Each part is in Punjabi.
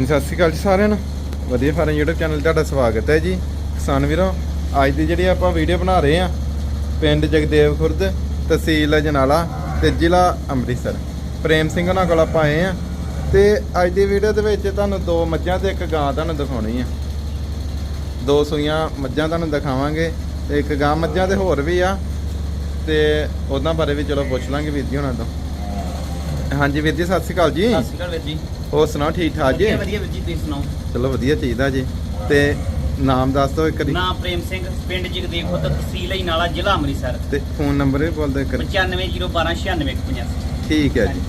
ਹਾਂਜੀ, ਸਤਿ ਸ਼੍ਰੀ ਅਕਾਲ ਜੀ ਸਾਰਿਆਂ ਨੂੰ। ਵਧੀਆ ਫਾਰਮ YouTube ਚੈਨਲ ਤੁਹਾਡਾ ਸਵਾਗਤ ਹੈ ਜੀ। ਕਿਸਾਨ ਵੀਰੋ ਅੱਜ ਦੀ ਜਿਹੜੀ ਆਪਾਂ ਵੀਡੀਓ ਬਣਾ ਰਹੇ ਆ ਪਿੰਡ ਜਗਦੇਵ ਖੁਰਦ ਤਹਿਸੀਲ ਅਜਨਾਲਾ ਤੇ ਜ਼ਿਲ੍ਹਾ ਅੰਮ੍ਰਿਤਸਰ। ਪ੍ਰੇਮ ਸਿੰਘ ਉਹਨਾਂ ਕੋਲ ਆਪਾਂ ਆਏ ਆ ਤੇ ਅੱਜ ਦੀ ਵੀਡੀਓ ਦੇ ਵਿੱਚ ਤੁਹਾਨੂੰ ਦੋ ਮੱਝਾਂ ਤੇ ਇੱਕ ਗਾਂ ਤੁਹਾਨੂੰ ਦਿਖਾਉਣੀ ਆ। ਦੋ ਸੂਈਆਂ ਮੱਝਾਂ ਤੁਹਾਨੂੰ ਦਿਖਾਵਾਂਗੇ ਤੇ ਇੱਕ ਗਾਂ ਮੱਝਾਂ ਤੇ ਹੋਰ ਵੀ ਆ ਤੇ ਉਹਨਾਂ ਬਾਰੇ ਵੀ ਚਲੋ ਪੁੱਛ ਲਾਂਗੇ ਵੀਰ ਜੀ ਉਹਨਾਂ ਤੋਂ। ਹਾਂਜੀ ਵੀਰ ਜੀ ਸਤਿ ਸ਼੍ਰੀ ਅਕਾਲ ਜੀ। ਸਤਿ ਸ਼੍ਰੀ ਅਕਾਲ ਵੀਰ ਜੀ। ਹੋਰ ਸੁਣਾਓ ਠੀਕ ਠਾਕ ਜੀ? ਵਧੀਆ ਵਧੀਆ ਵੀਰ ਜੀ ਤੁਸੀਂ ਸੁਣਾਓ? ਚਲੋ ਵਧੀਆ ਚਾਹੀਦਾ ਜੀ। ਤੇ ਨਾਮ ਦੱਸ ਦਿਓ ਇੱਕ ਵਾਰੀ। ਨਾਮ ਪ੍ਰੇਮ ਸਿੰਘ ਪਿੰਡ ਜਗਦੇਵ ਖੁਰਦ ਤਹਿਸੀਲ ਹੀ ਨਾਲਾ ਜ਼ਿਲ੍ਹਾ ਅੰਮ੍ਰਿਤਸਰ। ਤੇ ਫੋਨ ਨੰਬਰ ਵੀ ਬੋਲ ਦਿਓ ਇੱਕ ਵਾਰੀ। 9501296185 ਠੀਕ ਹੈ ਜੀ।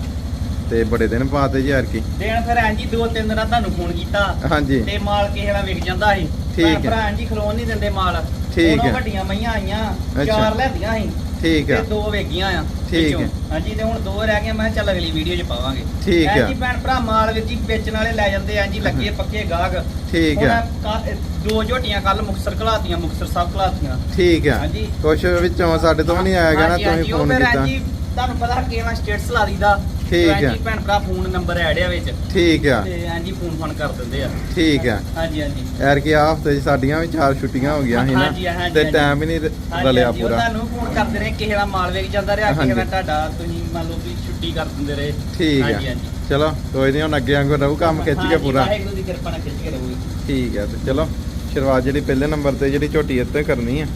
ਤੇ ਬੜੇ ਦਿਨ ਬਾਅਦ ਜੀ ਯਾਰ ਕੀ ਦੇਣ ਫਿਰ ਐਂ ਜੀ ਦੋ ਤਿੰਨ ਦਿਨਾਂ ਤੁਹਾਨੂੰ ਫੋਨ ਕੀਤਾ। ਹਾਂਜੀ। ਤੇ ਮਾਲ ਕਿਸੇ ਦਾ ਵਿਕ ਜਾਂਦਾ ਸੀ। ਠੀਕ ਹੈ। ਭਰਾ ਐਂ ਜੀ ਖਲੋਣ ਨਹੀਂ ਦਿੰਦੇ ਮਾਲ। ਠੀਕ ਹੈ। ਵੱਡੀਆਂ ਮਈਆਂ ਆਈਆਂ। ਚਾਰ ਲੈਂਦੀਆਂ ਸੀ। ਠੀਕ ਤੇ ਹੈ ਦੋ ਵੇਗੀਆਂ ਆ। ਠੀਕ ਵਿੱਚੋਂ। ਹੈ। ਹਾਂਜੀ ਤੇ ਹੁਣ ਦੋ ਰਹਿ ਗਈਆਂ ਮੈਂ ਕਿਹਾ ਚੱਲ ਅਗਲੀ ਵੀਡੀਓ 'ਚ ਪਾਵਾਂਗੇ ਠੀਕ ਐਂ ਹੈ। ਜੀ ਭੈਣ ਭਰਾ ਮਾਲ ਵਿੱਚ ਜੀ ਵੇਚਣ ਵਾਲੇ ਲੈ ਜਾਂਦੇ ਐਂ ਜੀ ਲੱਗੇ ਪੱਕੇ ਗਾਹਕ ਠੀਕ ਹੁਣ ਹੈ ਕਾ- ਦੋ ਝੋਟੀਆਂ ਕੱਲ ਮੁਕਤਸਰ ਘਲਾਤੀਆਂ ਮੁਕਤਸਰ ਸਾਹਿਬ ਘਲਾਤੀਆਂ ਠੀਕ ਹੈ ਹਾਂਜੀ। ਕੁਛ ਵਿੱਚੋਂ ਸਾਡੇ ਤੋਂ ਵੀ ਨਹੀਂ ਆਇਆ ਗਿਆ ਨਾ ਹਾਂਜੀ, ਹਾਂਜੀ, ਤੁਸੀਂ ਉਹ ਫੋਨ ਫਿਰ ਕੀਤਾ ਹਾਂਜੀ, ਤੁਹਾਨੂੰ ਪਤਾ ਕਿਵੇਂ ਸਟੇਟਸ ਲਾ ਦੀਦਾ ਠੀਕ ਹੈ। ਹਾਂਜੀ ਭੈਣ ਭਰਾ ਫੋਨ ਨੰਬਰ ਆ ਵਿੱਚ। ਠੀਕ ਹੈ। ਤੇ ਹਾਂਜੀ ਫੋਨ ਫੋਨ ਕਰ ਦਿੰਦੇ ਆ। ਠੀਕ ਹੈ। ਹਾਂਜੀ ਹਾਂਜੀ। ਯਾਰ ਕੀ ਆ ਹਫ਼ਤੇ 'ਚ ਸਾਡੀਆਂ ਵੀ ਚਾਰ ਛੁੱਟੀਆਂ ਹੋ ਗਈਆਂ ਸੀ ਨਾ। ਹਾਂਜੀ, ਤੇ ਹਾਂਜੀ। ਟਾਈਮ ਹੀ ਨਹੀਂ ਹਾਂਜੀ, ਰਲਿਆ ਹਾਂਜੀ, ਉਹ ਪੂਰਾ। ਤੁਹਾਨੂੰ ਫੋਨ ਕਰਦੇ ਰਹੇ ਕਿਸੇ ਦਾ ਮਾਲ ਵੇਚ ਜਾਂਦਾ ਰਿਹਾ ਕਿਸੇ ਦਾ ਹਾਂਜੀ। ਤੁਹਾਡਾ ਤੁਸੀਂ ਮੰਨ ਲਓ ਵੀ ਛੁੱਟੀ ਕਰ ਦਿੰਦੇ ਰਹੇ। ਠੀਕ ਹਾਂਜੀ, ਹਾਂਜੀ। ਚਲੋ ਕੋਈ ਨਹੀਂ ਹੁਣ ਅੱਗੇ ਵਾਂਗੂ ਰਹੂ ਕੰਮ ਖਿੱਚ ਕੇ ਹਾਂਜੀ, ਪੂਰਾ। ਵਾਹਿਗੁਰੂ ਦੀ ਕਿਰਪਾ ਨਾਲ ਖਿੱਚ ਕੇ ਰਹੂਗੀ। ਠੀਕ ਹੈ ਤੇ ਚਲੋ ਸ਼ੁਰੂਆਤ ਜਿਹੜੀ ਪਹਿਲੇ ਨੰਬਰ ਤੇ ਜਿਹੜੀ ਝੋਟੀ ਇੱਥੇ ਕਰਨੀ ਹੈ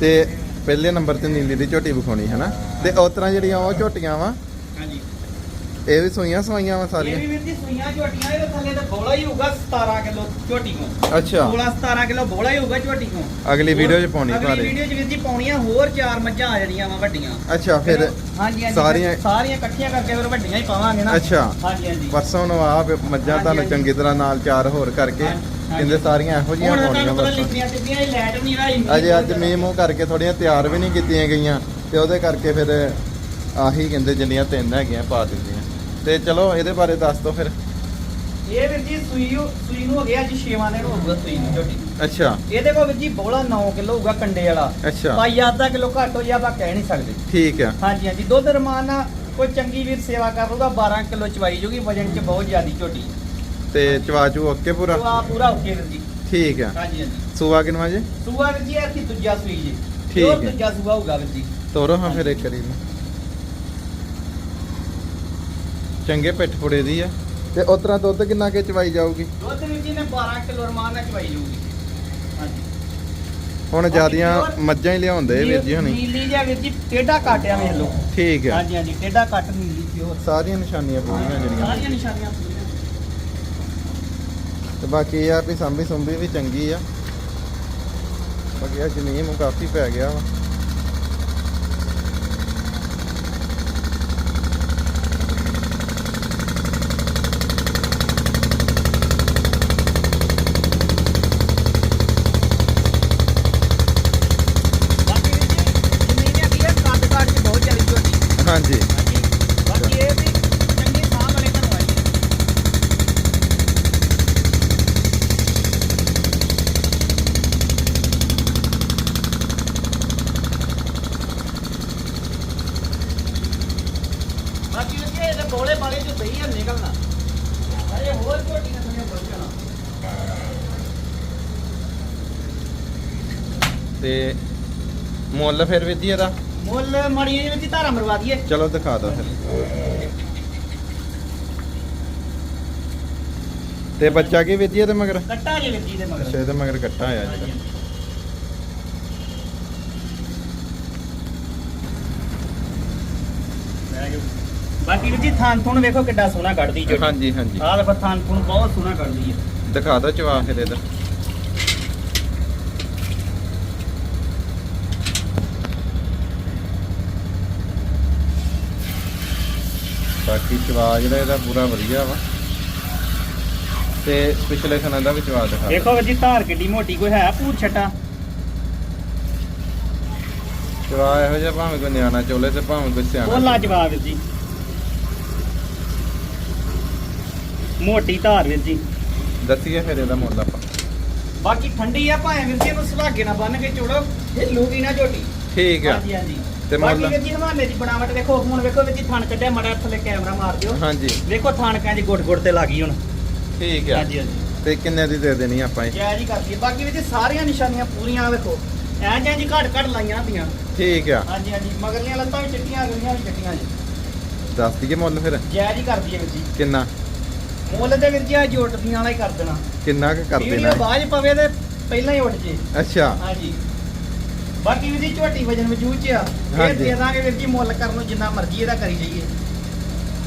ਤੇ ਪਹਿਲੇ ਨੰਬਰ ਤੇ ਨੀਲੀ ਦੀ ਝੋਟੀ ਵਿਖਾਉਣੀ ਹੈ ਨਾ। ਤੇ ਉਸ ਤਰ੍ਹਾਂ ਜਿਹੜੀਆਂ ਉਹ ਝੋਟੀਆਂ ਵਾ ਹਾਂਜੀ। ਇਹ ਵੀ ਸੂਈਆਂ ਸਵਾਈਆਂ ਵਾ ਇਹ ਸਾਰੀਆਂ ਵੀ ਵੀਰ ਜੀ ਸੂਈਆਂ ਝੋਟੀਆਂ ਇਹਦੇ ਥੱਲੇ ਤੇ ਬੋਲਾ ਹੀ ਹੋਊਗਾ 17 ਕਿਲੋ ਝੋਟੀ ਕੋ ਅੱਛਾ। 16 17 ਕਿਲੋ ਬੋਲਾ ਹੀ ਹੋਊਗਾ ਝੋਟੀ ਕੋ ਅਗਲੀ ਵੀਡੀਓ 'ਚ ਪਾਉਣੀ ਅਗਲੀ ਵੀਡੀਓ 'ਚ ਵੀਰ ਜੀ ਪਾਉਣੀਆਂ ਹੋਰ ਚਾਰ ਮੱਝਾਂ ਆ ਜਾਣੀਆਂ ਵਾ ਵੱਡੀਆਂ। ਅੱਛਾ ਫਿਰ ਹਾਂਜੀ ਹਾਂਜੀ ਸਾਰੀਆਂ- ਸਾਰੀਆਂ ਇਕੱਠੀਆਂ ਕਰਕੇ ਫਿਰ ਵੱਡੀਆਂ ਹੀ ਪਾਵਾਂਗੇ ਨਾ। ਅੱਛਾ। ਹਾਂਜੀ ਹਾਂਜੀ। ਪਰਸੋਂ ਨੂੰ ਆ ਮੱਝਾਂ ਤੁਹਾਨੂੰ ਹਾਂਜੀ। ਚੰਗੀ ਤਰ੍ਹਾਂ ਨਾਲ ਚਾਰ ਹੋਰ ਕਰਕੇ ਹਾਂਜੀ। ਕਹਿੰਦੇ ਸਾਰੀਆਂ ਇਹੋ ਜਿਹੀਆਂ ਹੁਣ ਪਾਉਣੀਆਂ ਤੁਹਾਨੂੰ ਪਤਾ ਪਰਸੋਂ ਲਿਖੀਆਂ ਟਿੱਪੀਆਂ ਇਹ ਲੈਟ ਨਹੀਂ ਰਾਈ ਅਜੇ ਅੱਜ ਮੀਂਹ ਮੂੰਹ ਕਰਕੇ ਥੋੜੀਆਂ ਤਿਆਰ ਵੀ ਨਹੀਂ ਕੀਤੀਆਂ ਗਈਆਂ ਤੇ ਉਹਦੇ ਕਰਕੇ ਫਿਰ ਆਹੀ ਕਹਿੰਦੇ ਜਿੰਨੀਆਂ ਤਿੰਨ ਹੈਗੀਆਂ ਪਾ ਦਿੰਦੀਆਂ। ਤੇ ਚਲੋ ਇਹਦੇ ਬਾਰੇ ਦੱਸ ਦਿਓ ਫਿਰ। ਇਹ ਵੀਰ ਜੀ ਸੂਈ ਸੂਈ ਨੂੰ ਹੋ ਗਿਆ ਜੀ 6 ਦਿਨ ਹੋ ਗਏ ਸੂਈ ਨੂੰ ਝੋਟੀ ਅੱਛਾ। ਇਹਦੇ ਕੋਲ ਵੀਰ ਜੀ ਬੋਲਾ 9 ਕਿਲੋ ਹੋਊਗਾ ਕੰਡੇ ਵਾਲਾ। ਅੱਛਾ। ਭਾਈ ਅੱਧਾ ਕਿਲੋ ਘੱਟ ਹੋ ਜਾ ਆਪਾਂ ਕਹਿ ਨਹੀਂ ਸਕਦੇ। ਠੀਕ ਆ। ਹਾਂਜੀ ਹਾਂਜੀ। ਦੁੱਧ ਰਮਾਨ ਕੋਈ ਚੰਗੀ ਵੀਰ ਸੇਵਾ ਕਰ ਲੂਗਾ 12 ਕਿਲੋ ਚਵਾਈ ਜੂਗੀ ਵਜਨ ਚ ਬਹੁਤ ਜ਼ਿਆਦੀ ਝੋਟੀ। ਤੇ ਚਵਾਚੂ ਓਕੇ ਪੂਰਾ? ਆ ਪੂਰਾ ਓਕੇ ਵੀਰ ਜੀ। ਠੀਕ ਆ। ਹਾਂਜੀ ਹਾਂਜੀ। ਸੂਆ ਕਿਨਵਾ ਜੀ? ਸੂਆ ਵੀਰ ਜੀ ਕੀ ਦੂਜਾ ਸੂਈ ਜੀ। ਠੀਕ ਹੈ। ਦੂਜਾ ਸੂਆ ਹੋਊਗਾ ਵੀਰ ਜੀ। ਤੋਰੋ ਹਾਂ ਫਿਰ ਇੱਕ ਕਰੀ ਚੰਗੇ ਪਿੱਠ ਪੁੜੇ ਦੀ ਆ। ਤੇ ਉਸ ਤਰ੍ਹਾਂ ਦੁੱਧ ਕਿੰਨਾ ਕੇ ਚਵਾਈ ਜਾਊਗੀ? ਦੁੱਧ ਵੀਰ ਜੀ ਨੇ 12 ਕਿਲੋ ਰਮਾਨ ਨਾਲ ਚਵਾਈ ਜੂਗੀ ਹਾਂਜੀ। ਹੁਣ ਜਿਆਦੀਆਂ ਮੱਝਾਂ ਹੀ ਲਿਆਉਂਦੇ ਵੀਰ ਜੀ ਹੁਣੀ। ਨੀਲੀ ਜਿਹਾ ਵੀਰ ਜੀ ਟੇਢਾ ਕਾਟਿਆ ਵੇਖ ਲਓ। ਠੀਕ ਆ। ਹਾਂਜੀ ਹਾਂਜੀ ਟੇਢਾ ਕੱਟ ਨੀਲੀ ਪਿਓਰ ਸਾਰੀਆਂ ਨਿਸ਼ਾਨੀਆਂ ਪੂਰੀਆਂ ਜਿਹੜੀਆਂ ਸਾਰੀਆਂ ਨਿਸ਼ਾਨੀਆਂ ਪੂਰੀਆਂ। ਤੇ ਬਾਕੀ ਇਹ ਆ ਵੀ ਸੰਭੀ ਸੁੰਭੀ ਵੀ ਚੰਗੀ ਆ। ਬਾਕੀ ਆ ਜ਼ਮੀਨ ਨੂੰ ਕਾਫੀ ਪੈ ਗਿਆ ਵਾ ਬਾਕੀ ਵੀਰ ਜੀ ਜ਼ਮੀਨ ਹੈਗੀ ਹੈ ਕੱਦ ਕਾਟ ਚ ਬਹੁਤ ਜ਼ਿਆਦਾ ਝੋਟੀ ਹਾਂਜੀ ਹਾਂਜੀ ਬਾਕੀ ਇਹ ਵੀ ਚੰਗੀ ਸਾਹ ਵਾਲੇ ਘਰੋਂ ਆਈ ਹੈ ਬਾਕੀ ਵੀਰ ਜੀ ਇਹਦੇ ਬੋਲੇ ਬਾਲੇ ਚ ਸਹੀ ਹੈ ਨਿਕਲਣਾ। ਅਰੇ ਹੋਰ ਝੋਟੀ ਨੇ ਤੁਹਾਨੂੰ ਬੋਲ ਜਾਣਾ। ਤੇ ਮੁੱਲ ਫਿਰ ਵੀ ਜੀ ਇਹਦਾ? ਮੁੱਲ ਮੜੀ ਜੀ ਵਿੱਚ ਧਾਰਾ ਮਰਵਾ ਦਈਏ। ਚਲੋ ਦਿਖਾ ਦਿਓ ਫਿਰ। ਤੇ ਬੱਚਾ ਕੀ ਵਿਧੀ ਤੇ ਮਗਰ? ਕੱਟਾ ਜੇ ਵਿੱਚ ਜੀ ਦੇ ਮਗਰ। ਅੱਛਾ ਇਹਦੇ ਮਗਰ ਕੱਟਾ ਆਇਆ ਹਾਂਜੀ। ਬਾਕੀ ਵੀਰ ਜੀ ਥਾਨ ਥੁਣ ਵੇਖੋ ਕਿੱਡਾ ਸੋਹਣਾ ਕੱਢਦੀ ਜੋ ਹਾਂਜੀ ਹਾਂਜੀ। ਆਹ ਵੇਖੋ ਥਾਨ ਥੁਣ ਬਹੁਤ ਸੋਹਣਾ ਕੱਢਦੀ ਹੈ ਦਿਖਾ ਦਿਓ ਚਵਾ ਫਿਰ ਇਹਦਾ। ਬਾਕੀ ਚਵਾ ਜਿਹੜਾ ਇਹਦਾ ਪੂਰਾ ਵਧੀਆ ਵਾ। ਤੇ ਪਿਛਲੇ ਸਨਾਂ ਦਾ ਵੀ ਚਵਾ ਦਿਖਾ ਵੀਰ ਜੀ ਧਾਰ ਕਿੱਡੀ ਮੋਟੀ ਕੋਈ ਹੈ ਪੂਰ ਛਟਾ? ਚਵਾ ਇਹੋ ਜਿਹਾ ਭਾਵੇਂ ਕੋਈ ਨਿਆਣਾ ਚੋਲੇ ਤੇ ਭਾਵੇਂ ਕੋਈ ਉਹ ਸਿਆਣਾ ਲਾਜਵਾਬ ਵੀਰ ਜੀ। ਮੋਟੀ ਧਾਰ ਵੀਰ ਜੀ। ਦੱਸੀਏ ਫਿਰ ਇਹਦਾ ਮੁੱਲ ਆਪਾਂ। ਬਾਕੀ ਠੰਡੀ ਆ ਭਾਵੇਂ ਵੀਰ ਜੀ ਇਹਨੂੰ ਸੁਲਾਗੇ ਨਾ ਬੰਨ ਕੇ ਚੋੜੋ ਇਹ ਲੂਗੀ ਨਾ ਝੋਟੀ। ਠੀਕ ਆ। ਹਾਂਜੀ ਹਾਂਜੀ। ਤੇ ਬਾਕੀ ਮੁੱਲ ਵੀਰ ਜੀ ਹਵਾਲੇ ਦੀ ਬਣਾਵਟ ਵੇਖੋ ਹੁਣ ਵੇਖੋ ਵੀਰ ਜੀ ਥਣ ਕੱਢਿਆ ਮੜਾ ਥੱਲੇ ਕੈਮਰਾ ਮਾਰ ਦਿਓ। ਹਾਂਜੀ। ਵੇਖੋ ਥਾਣਕਾਂ ਦੀ ਗੁੱਟ ਗੁੱਟ ਤੇ ਲੱਗੀ ਹੁਣ। ਠੀਕ ਆ। ਹਾਂਜੀ ਹਾਂਜੀ। ਤੇ ਕਿੰਨੇ ਦੀ ਦੇ ਦੇਣੀ ਆਪਾਂ ਇਹ? ਜੈ ਜੀ ਕਰਦੀ ਬਾਕੀ ਵਿੱਚ ਸਾਰੀਆਂ ਨਿਸ਼ਾਨੀਆਂ ਪੂਰੀਆਂ ਵੇਖੋ। ਐਂ ਜਾਂ ਜੀ ਘੱਟ ਘੱਟ ਲਾਈਆਂ ਹੁੰਦੀਆਂ ਠੀਕ ਆ। ਹਾਂਜੀ ਹਾਂਜੀ। ਮਗਰਲੀਆਂ ਲੱਤਾਂ ਵੀ ਚਿੱਟੀਆਂ ਅਗਲੀਆਂ ਵੀ ਚਿੱਟੀਆਂ ਜੀ। ਦੱਸ ਦਈਏ ਮੁੱਲ ਫਿਰ। ਜੈ ਜੀ ਕਰਦੀ ਹੈ ਵੀਰ ਜੀ। ਕਿੰਨਾ? ਮੁੱਲ ਦੇ ਵੀਰ ਜੀ ਆ ਜੋਟਦੀਆਂ ਵਾਲਾ ਹੀ ਕਰ ਦੇਣਾ। ਕਿੰਨਾ ਕੁ ਕਰ ਵੀਡੀਓ ਦੇਣਾ ਬਾਅਦ 'ਚ ਪਵੇ ਤੇ ਪਹਿਲਾਂ ਹੀ ਉੱਠ ਜੇ। ਅੱਛਾ। ਹਾਂਜੀ। ਬਾਕੀ ਵੀਰ ਜੀ ਝੋਟੀ ਵਜਨ ਵਜੂਦ ਚ ਆ। ਇਹ ਹਾਂਜੀ। ਦੇ ਦਾਂਗੇ ਵੀਰ ਜੀ ਮੁੱਲ ਕਰਨ ਨੂੰ ਜਿੰਨਾ ਮਰਜ਼ੀ ਇਹਦਾ ਕਰੀ ਜਾਈਏ।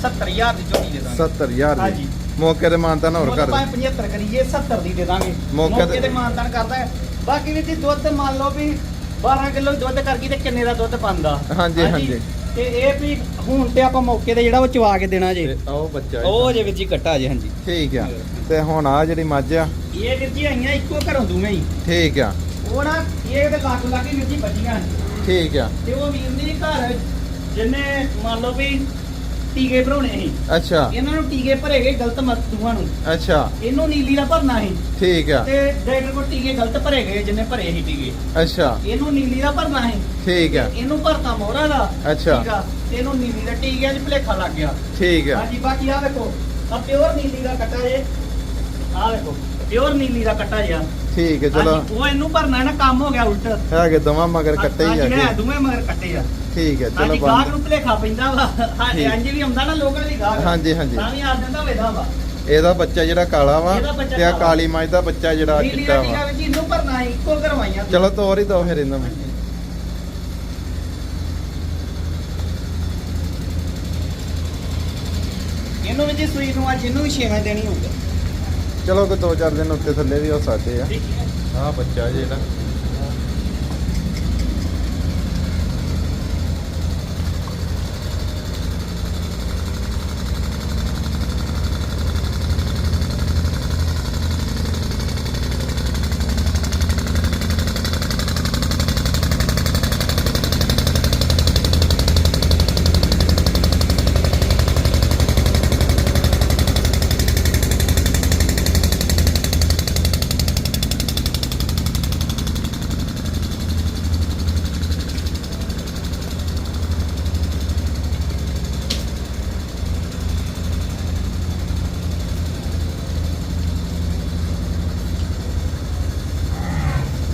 70000 ਦੀ ਝੋਟੀ ਦੇ ਦਾਂਗੇ। 70000 ਹਾਂਜੀ। ਮੌਕੇ ਤੇ ਮਾਨਤਾ ਨਾ ਹੋਰ ਮੁੱਲ ਕਰ ਭਾਵੇਂ 75 ਕਰੀਏ 70 ਦੀ ਦੇ ਦਾਂਗੇ। ਮੌਕੇ ਤੇ- ਮੌਕੇ ਤੇ ਮਾਨਤਾਨ ਕਰਦਾ ਹੈ। ਬਾਕੀ ਵੀਰ ਜੀ ਦੁੱਧ ਮੰਨ ਲਓ ਵੀ 12 ਕਿਲੋ ਦੁੱਧ ਕਰ ਗਈ ਤੇ ਕਿੰਨੇ ਦਾ ਦੁੱਧ ਪਾਉਂਦਾ ਹਾਂਜੀ, ਹਾਂਜੀ। ਤੇ ਇਹ ਵੀ ਹੁਣ ਤੇ ਆਪਾਂ ਮੌਕੇ ਤੇ ਜਿਹੜਾ ਉਹ ਚਵਾ ਕੇ ਦੇਣਾ ਜੇ। ਤੇ ਉਹ ਬੱਚਾ ਉਹ ਜੇ ਵੀਰ ਜੀ ਕੱਟਾ ਜੇ ਹਾਂਜੀ। ਠੀਕ ਆ। ਤੇ ਹੁਣ ਆ ਜਿਹੜੀ ਮੱਝ ਆ। ਇਹ ਵੀਰ ਜੀ ਆਈਆਂ ਇੱਕੋ ਘਰੋਂ ਦੂਵੇਂ ਹੀ। ਠੀਕ ਆ। ਉਹ ਨਾ ਇਹ ਤੇ ਲੱਗ ਲੱਗ ਵੀਰ ਜੀ ਬੱਜੀਆਂ ਠੀਕ ਆ। ਤੇ ਉਹ ਵੀਰ ਦੀ ਘਰ ਜਿੰਨੇ ਮੰਨ ਲਓ ਵੀ ਟੀਕੇ ਭਰਾਉਣੇ ਸੀ। ਅੱਛਾ। ਇਹਨਾਂ ਨੂੰ ਟੀਕੇ ਭਰੇ ਗਏ ਗਲਤ ਮਰਤੂਆਂ ਨੂੰ। ਅੱਛਾ। ਇਹਨੂੰ ਨੀਲੀ ਦਾ ਭਰਨਾ ਸੀ। ਠੀਕ ਆ। ਤੇ ਡਾਕਟਰ ਕੋਲ ਟੀਕੇ ਗਲਤ ਭਰੇ ਗਏ ਜਿੰਨੇ ਭਰੇ ਸੀ ਟੀਕੇ। ਅੱਛਾ। ਇਹਨੂੰ ਨੀਲੀ ਦਾ ਭਰਨਾ ਸੀ। ਠੀਕ ਆ। ਇਹਨੂੰ ਭਰਤਾ ਮੋਹਰਾ ਦਾ। ਅੱਛਾ। ਠੀਕ ਆ। ਤੇ ਇਹਨੂੰ ਨੀਲੀ ਦਾ ਟੀਕੇ 'ਚ ਭਲੇਖਾ ਲੱਗ ਗਿਆ। ਠੀਕ ਆ। ਹਾਂਜੀ ਬਾਕੀ ਆ ਵੇਖੋ। ਆ ਪਿਓਰ ਨੀਲੀ ਦਾ ਕੱਟਾ ਜੇ। ਆ ਵੇਖੋ। ਪਿਓਰ ਨੀਲੀ ਦਾ ਕੱਟਾ ਜਿਆ ਠੀਕ ਹੈ ਚਲੋ। ਉਹ ਇਹਨੂੰ ਭਰਨਾ ਹੈ ਨਾ ਕੰਮ ਹੋ ਗਿਆ ਉਲਟ। ਹੈਗੇ ਦਵਾਂ ਮਗਰ ਕੱਟੇ ਹੀ ਆ ਦੋਵੇਂ ਮਗਰ ਕੱਟੇ ਆ। ਠੀਕ ਹੈ ਚਲੋ ਹਾਂਜੀ ਗਾਹਕ ਨੂੰ ਭਲੇਖਾ ਪੈਂਦਾ ਵਾ। ਹਾਂਜੀ ਠੀਕ। ਹਾਂਜੀ ਵੀ ਆਉਂਦਾ ਨਾ ਲੋਕਲ ਵੀ ਗਾਹਕ। ਹਾਂਜੀ, ਹਾਂਜੀ। ਤਾਂ ਵੀ ਆ ਜਾਂਦਾ ਵੇਦਾ ਵਾ। ਇਹਦਾ ਬੱਚਾ ਜਿਹੜਾ ਕਾਲਾ ਵਾ ਇਹਦਾ ਬੱਚਾ ਤੇ ਆ ਕਾਲਾ। ਕਾਲੀ ਮੱਝ ਦਾ ਬੱਚਾ ਜਿਹੜਾ ਨੀਲੀ ਚਿੱਟਾ ਟੀਕਾ ਵਾ। ਵਿੱਚ ਇਹਨੂੰ ਭਰਨਾ ਹੈ ਇੱਕੋ ਕਰਵਾਈਆਂ ਚਲੋ ਤੋਰ ਹੀ ਦੋ ਫਿਰ ਇਹਨਾਂ ਨੂੰ। ਇਹਨੂੰ ਵੀ ਜੀ ਸੂਈ ਨੂੰ ਅੱਜ ਇਹਨੂੰ ਵੀ ਛੇਵਾਂ ਦੇਣੀ ਹੋਊਗਾ ਚਲੋ ਕੋਈ ਦੋ ਚਾਰ ਦਿਨ ਉੱਤੇ ਥੱਲੇ ਵੀ ਹੋ ਸਕਦੇ ਆ। ਆ ਬੱਚਾ ਜਿਹੜਾ।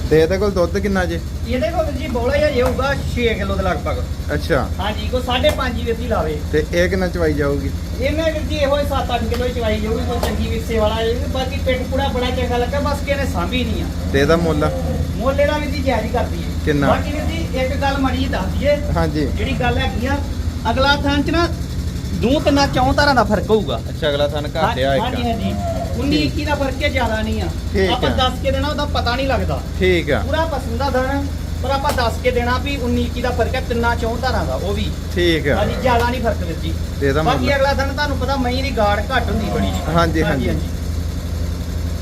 ਤੇ ਇਹਦੇ ਕੋਲ ਦੁੱਧ ਕਿੰਨਾ ਜੇ? ਇਹਦੇ ਕੋਲ ਜੀ ਬੋਲਾ ਹੀ ਹਜੇ ਹੋਊਗਾ 6 ਕਿਲੋ ਦੇ ਲਗਭਗ। ਅੱਛਾ। ਹਾਂਜੀ ਕੋ 5.5 ਹੀ ਵੇਸੀ ਲਾਵੇ। ਤੇ ਇਹ ਕਿੰਨਾ ਚਵਾਈ ਜਾਊਗੀ? ਇਹਨੇ ਵੀਰ ਜੀ ਇਹੋ 7-8 ਕਿਲੋ ਹੀ ਚਵਾਈ ਜਾਊਗੀ ਕੋਈ ਚੰਗੀ ਵਿਸੇ ਵਾਲਾ ਇਹ ਬਾਕੀ ਪਿੱਠ ਪੂੜਾ ਬੜਾ ਚੰਗਾ ਲੱਗਾ ਬਸ ਕਿ ਇਹਨੇ ਸਾਂਭੀ ਨਹੀਂ ਆ। ਤੇ ਇਹਦਾ ਮੁੱਲ? ਮੋਲੇ ਦਾ ਵੀਰ ਜੀ ਜਾਇਜ਼ ਹੀ ਕਰਦੀ ਹੈ। ਕਿੰਨਾ? ਬਾਕੀ ਵੀਰ ਜੀ ਇੱਕ ਗੱਲ ਮੜੀ ਦੱਸ ਦਈਏ ਹਾਂਜੀ। ਜਿਹੜੀ ਗੱਲ ਹੈਗੀ ਆ ਅਗਲਾ ਥਾਂ ਚ ਨਾ ਦੂ ਤਿੰਨਾਂ ਚੌਂ ਤਰ੍ਹਾਂ ਦਾ ਫ਼ਰਕ ਹੋਊਗਾ। ਅੱਛਾ ਅਗਲਾ ਥਨ ਘਟਿਆ ਹਾਂਜੀ ਇੱਕ ਹਾਂਜੀ। 19 21 ਦਾ ਫ਼ਰਕ ਹੈ ਜ਼ਿਆਦਾ ਨਹੀਂ ਆ। ਆਪਾਂ। ਦੱਸ ਕੇ ਦੇਣਾ ਉਹਦਾ ਪਤਾ ਨਹੀਂ ਲੱਗਦਾ। ਠੀਕ ਆ। ਪੂਰਾ ਪਸੰਦਾ ਦਾਣਾ ਪਰ ਆਪਾਂ ਦੱਸ ਕੇ ਦੇਣਾ ਵੀ 19 21 ਦਾ ਫ਼ਰਕ ਹੈ ਤਿੰਨਾਂ ਚੌਂ ਤਰ੍ਹਾਂ ਦਾ ਉਹ ਵੀ। ਠੀਕ ਆ। ਹਾਂਜੀ ਜ਼ਿਆਦਾ ਨਹੀਂ ਫ਼ਰਕ ਵੀਰ ਜੀ। ਇਹਦਾ ਬਾਕੀ ਅਗਲਾ ਦਿਨ ਤੁਹਾਨੂੰ ਪਤਾ ਮਈ ਦੀ ਗਾੜ ਘੱਟ ਹੁੰਦੀ ਬੜੀ ਜੀ। ਹਾਂਜੀ, ਹਾਂਜੀ।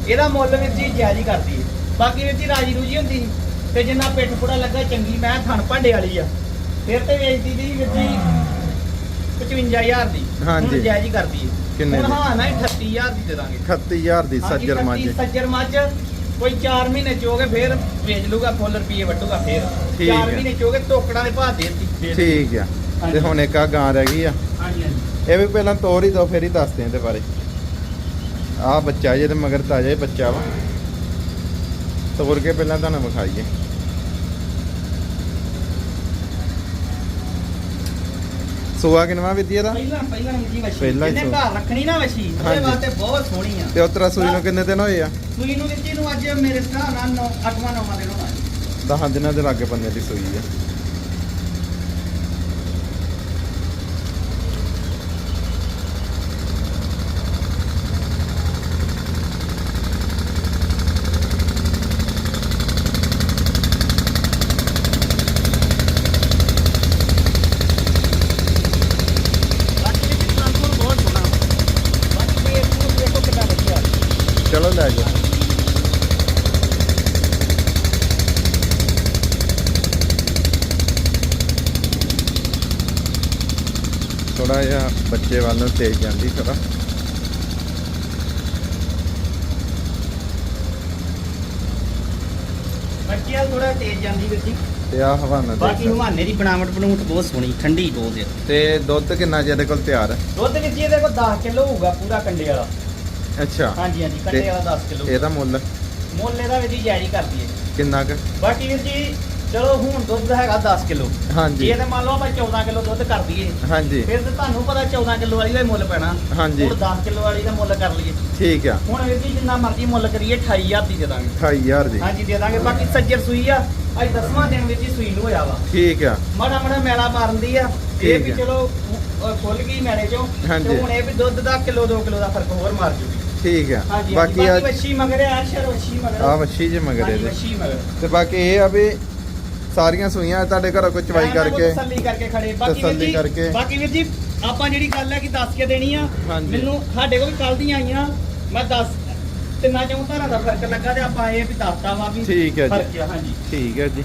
ਇਹਦਾ ਮੁੱਲ ਵੀਰ ਜੀ ਜਾਇਜ਼ ਹੀ ਕਰਦੀ ਹੈ। ਬਾਕੀ ਵੀਰ ਜੀ ਰਾਜੀ ਰੂਜੀ ਹੁੰਦੀ ਤੇ ਜਿੰਨਾ ਪਿੱਠ ਪੁੜਾ ਲੱਗਾ ਚੰਗੀ ਮੈਂ ਥਣ ਭਾਂਡੇ ਵਾਲੀ ਆ। ਫਿਰ ਤੇ ਵੇਚਦੀ ਦੀ ਵੀਰ ਜੀ 55000 ਦੀ। ਹਾਂਜੀ। ਜਾਇਜ਼ ਹੀ ਕਰਦੀ ਹੈ। ਕਿੰਨੇ ਹੁਣ ਦੀ? ਹਾਂ ਨਾ 38000 ਦੀ ਦੇ ਦਾਂਗੇ। 38000 ਦੀ ਹਾਂਜੀ, ਸੱਜਰ ਮੱਝ 38 ਸੱਜਰ ਮੱਝ ਕੋਈ 4 ਮਹੀਨੇ ਚੋਗੇ ਫਿਰ ਵੇਚ ਲੂਗਾ ਫੁੱਲ ਰੁਪਏ ਵੱਟੂਗਾ ਫਿਰ। ਠੀਕ 4 ਹੈ। ਮਹੀਨੇ ਚੋਗੇ ਟੋਕੜਾਂ ਦੇ ਭਾਅ ਦੇ ਦਿੱਤੀ। ਠੀਕ ਆ ਤੇ ਹੁਣ ਇੱਕ ਆ ਗਾਂ ਰਹਿ ਗਈ ਆ। ਹਾਂਜੀ ਹਾਂਜੀ। ਇਹ ਵੀ ਪਹਿਲਾਂ ਤੋਰ ਹੀ ਦੋ ਫਿਰ ਹੀ ਦੱਸਦੇ ਆ ਇਹਦੇ ਬਾਰੇ। ਆ ਬੱਚਾ ਜੇ ਤੇ ਮਗਰ ਤਾਜਾ ਹੀ ਬੱਚਾ ਵਾ। ਤੋਰ ਕੇ ਪਹਿਲਾਂ ਤੁਹਾਨੂੰ ਵਿਖਾਈਏ। ਸੂਆ ਕਿਨਵਾ ਵਿਦਿਆ ਦਾ? ਪਹਿਲਾਂ ਪਹਿਲਾਂ ਜੀ ਵਸ਼ੀ ਪਹਿਲਾਂ ਹੀ ਜਿਹਨੇ ਸੋ- ਘਰ ਰੱਖਣੀ ਨਾ ਵਸ਼ੀ ਉਹਦੇ ਹਾਂਜੀ। ਵਾਸਤੇ ਬਹੁਤ ਸੋਹਣੀ ਆ। ਤੇ ਉਤਰਾ ਸੂਈ ਨੂੰ ਕਿੰਨੇ ਦਿਨ ਹੋਏ ਆ? ਸੂਈ ਨੂੰ ਦਿੱਤੀ ਨੂੰ ਅੱਜ ਮੇਰੇ ਹਿਸਾਬ ਨਾਲ 9 8ਵਾਂ 9ਵਾਂ ਦਿਨ ਹੋਣਾ 10 ਦਿਨਾਂ ਦੇ ਲਾਗੇ ਬੰਨੇ ਦੀ ਸੂਈ ਆ ਬਾਕੀ ਵੀ ਟ੍ਰਾਂਸਪੋਰਟ ਬਹੁਤ ਸੋਹਣਾ ਬਾਕੀ ਵੀ ਇਹਨੂੰ ਦੇਖੋ ਕਿੰਨਾ ਵਧੀਆ ਚਲੋ ਲੈ ਜਾ ਥੋੜਾ ਜਿਹਾ ਬੱਚੇ ਵੱਲ ਨੂੰ ਤੇਜ਼ ਜਾਂਦੀ ਥੋੜਾ ਆ ਤੇਜ਼ ਜਾਂਦੀ ਤੇ ਆ ਹਵਾਨਾ ਬਾਕੀ ਦੇ ਹਮਾਨੇ ਦੀ ਬਣਾਵਟ ਬਣੂਟ ਬਹੁਤ ਸੋਹਣੀ ਠੰਡੀ ਬਹੁਤ ਹੈ ਤੇ ਦੁੱਧ ਕਿੰਨਾ ਜਿਹਦੇ ਕੋਲ ਤਿਆਰ ਹੈ? ਦੁੱਧ ਜੀ ਇਹਦੇ ਕੋਲ 10 ਕਿਲੋ ਹੋਊਗਾ ਪੂਰਾ ਕੰਡੇ ਵਾਲਾ। ਅੱਛਾ। ਹਾਂਜੀ ਹਾਂਜੀ ਕੰਡੇ ਵਾਲਾ 10 ਕਿਲੋ। ਇਹਦਾ ਮੁੱਲ? ਮੁੱਲ ਇਹਦਾ ਵੀਰ ਜੀ ਜਾਇਜ਼ ਕਰਦੀ ਹੈ। ਕਿੰਨਾ ਕੁ? ਬਾਕੀ ਵੀਰ ਜੀ ਚਲੋ ਹੁਣ ਦੁੱਧ ਹੈਗਾ 10 ਕਿਲੋ। ਹਾਂਜੀ। ਜੇ ਤੇ ਮੰਨ ਲਓ ਆਪਾਂ 14 ਕਿਲੋ ਦੁੱਧ ਕਰ ਦਈਏ ਹਾਂਜੀ। ਫਿਰ ਤੇ ਤੁਹਾਨੂੰ ਪਤਾ 14 ਕਿਲੋ ਵਾਲੀ ਦਾ ਮੁੱਲ ਪੈਣਾ। ਹਾਂਜੀ। ਹੁਣ 10 ਕਿਲੋ ਵਾਲੀ ਦਾ ਮੁੱਲ ਕਰ ਲਈਏ। ਠੀਕ ਆ। ਹੁਣ ਵੀਰ ਜੀ ਜਿੰਨਾ ਮਰਜ਼ੀ ਮੁੱਲ ਕਰੀਏ 28000 ਦੀ ਦੇ ਦਾਂਗੇ। 28000 ਦੀ। ਹਾਂਜੀ ਦੇ ਦਾਂਗੇ। ਬਾਕੀ ਸੱਜਰ ਸੂਈ ਆ ਅੱਜ 10ਵਾਂ ਦਿਨ ਵਿੱਚ ਹੀ ਸੂਈ ਨੂੰ ਹੋਇਆ ਵਾ। ਠੀਕ ਆ। ਮਾੜਾ ਮਾੜਾ ਮੈਲਾ ਮਾਰਨ ਦੀ ਆ। ਇਹ ਵੀ। ਚਲੋ ਖੁੱਲ ਗਈ ਮੈਲੇ ਚੋਂ। ਹੁਣ ਇਹ ਵੀ ਦੁੱਧ ਦਾ ਕਿਲੋ 2 ਕਿਲੋ ਦਾ ਫ਼ਰਕ ਹੋਰ ਮਾਰ ਜੂਗੀ। ਠੀਕ ਆ। ਹਾਂਜੀ ਬਾਕੀ ਬਾਕੀ ਆ ਵੱਛੀ ਮਗਰ ਆ ਸ਼ਰ ਵੱਛੀ ਮਗਰ। ਆ ਮੱਛੀ ਜੇ ਮਗਰ ਇਹਦੇ। ਵੱਛੀ ਮਗਰ। ਤੇ ਬਾਕੀ ਇਹ ਆ ਵੀ ਸਾਰੀਆਂ ਸੂਈਆਂ ਤੁਹਾਡੇ ਘਰੋਂ ਕੋਈ ਚਵਾਈ ਮੈਂ ਕੋਲ ਕਰਕੇ ਤਸੱਲੀ ਕਰਕੇ ਖੜੇ। ਬਾਕੀ ਵੀਰ ਤਸੱਲੀ ਜੀ ਕਰਕੇ। ਬਾਕੀ ਵੀਰ ਜੀ ਆਪਾਂ ਜਿਹੜੀ ਗੱਲ ਹੈ ਕਿ ਦੱਸ ਕੇ ਦੇਣੀ ਆ। ਹਾਂਜੀ। ਮੈਨੂੰ ਸਾਡੇ ਕੋਲ ਕੱਲ ਦੀਆਂ ਆਈਆਂ। ਮੈਂ ਦੱਸ ਤਿੰਨਾਂ ਚੌਂ ਧਾਰਾਂ ਦਾ ਫ਼ਰਕ ਲੱਗਾ ਤੇ ਆਪਾਂ ਇਹ ਵੀ ਦੱਸਤਾ ਵਾ ਵੀ ਠੀਕ ਹੈ ਜੀ। ਫ਼ਰਕ ਆ ਹਾਂਜੀ। ਠੀਕ ਹੈ ਜੀ।